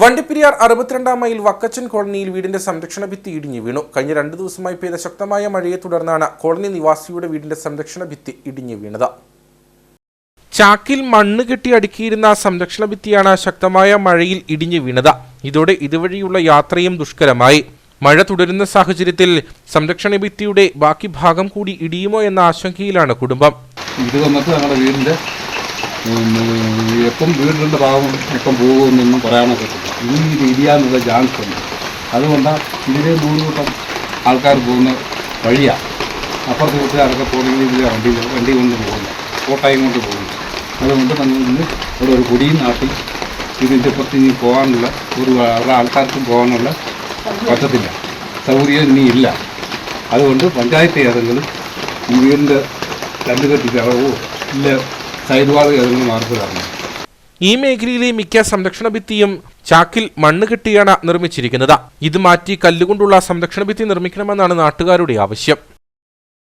Vandiperiyar അറുപത്തിരണ്ടാം mile Vakkachan കോളനിയിൽ വീടിന്റെ സംരക്ഷണ ഭിത്തി ഇടിഞ്ഞു വീണു. കഴിഞ്ഞ രണ്ടു ദിവസമായി പെയ്ത ശക്തമായ മഴയെ തുടർന്നാണ് കോളനി നിവാസിയുടെ വീടിന്റെ സംരക്ഷണ ഭിത്തി ഇടിഞ്ഞു വീണത്. ചാക്കിൽ മണ്ണ് കെട്ടി അടുക്കിയിരുന്ന സംരക്ഷണ ഭിത്തിയാണ് ശക്തമായ മഴയിൽ ഇടിഞ്ഞു വീണത്. ഇതോടെ ഇതുവഴിയുള്ള യാത്രയും ദുഷ്കരമായി. മഴ തുടരുന്ന സാഹചര്യത്തിൽ സംരക്ഷണ ഭിത്തിയുടെ ബാക്കി ഭാഗം കൂടി ഇടിയുമോ എന്ന ആശങ്കയിലാണ് കുടുംബം. ഞങ്ങളുടെ എപ്പം വീടിന്റെ ഭാഗം എപ്പം പോകുമെന്നൊന്നും പറയാനൊക്കെ ഈ ഇരിയാന്നുള്ള ചാൻസ് ഉണ്ട്. അതുകൊണ്ടാണ് ഇതിലെ മൂന്ന് കൂട്ടം ആൾക്കാർ പോകുന്ന വഴിയാണ് അപ്പുറത്ത് കൂട്ടുകാരൊക്കെ പോകണമെങ്കിൽ ഇതിലെ വണ്ടി വണ്ടി കൊണ്ട് പോകുന്നു കോട്ടയം കൊണ്ട് പോകുന്നു അതുകൊണ്ട് നമ്മൾ ഇന്ന് ഇവിടെ ഒരു കൊടിയും നാട്ടി ഇതിന്റെ ഇപ്പുറത്ത് ഇനി പോകാനുള്ള ഒരു ആൾക്കാർക്കും പോകാനുള്ള പറ്റത്തില്ല. സൗകര്യം ഇനി ഇല്ല. അതുകൊണ്ട് പഞ്ചായത്ത് ഏതെങ്കിലും ഈ വീടിന്റെ രണ്ട് കെട്ടിക്കാവോ ഇല്ല ഈ മേഖലയിലെ മിക്ക സംരക്ഷണ ഭിത്തിയും ചാക്കിൽ മണ്ണ് കെട്ടിയാണ് നിർമ്മിച്ചിരിക്കുന്നത്. ഇത് മാറ്റി കല്ലുകൊണ്ടുള്ള സംരക്ഷണ ഭിത്തി നിർമ്മിക്കണമെന്നാണ് നാട്ടുകാരുടെ ആവശ്യം.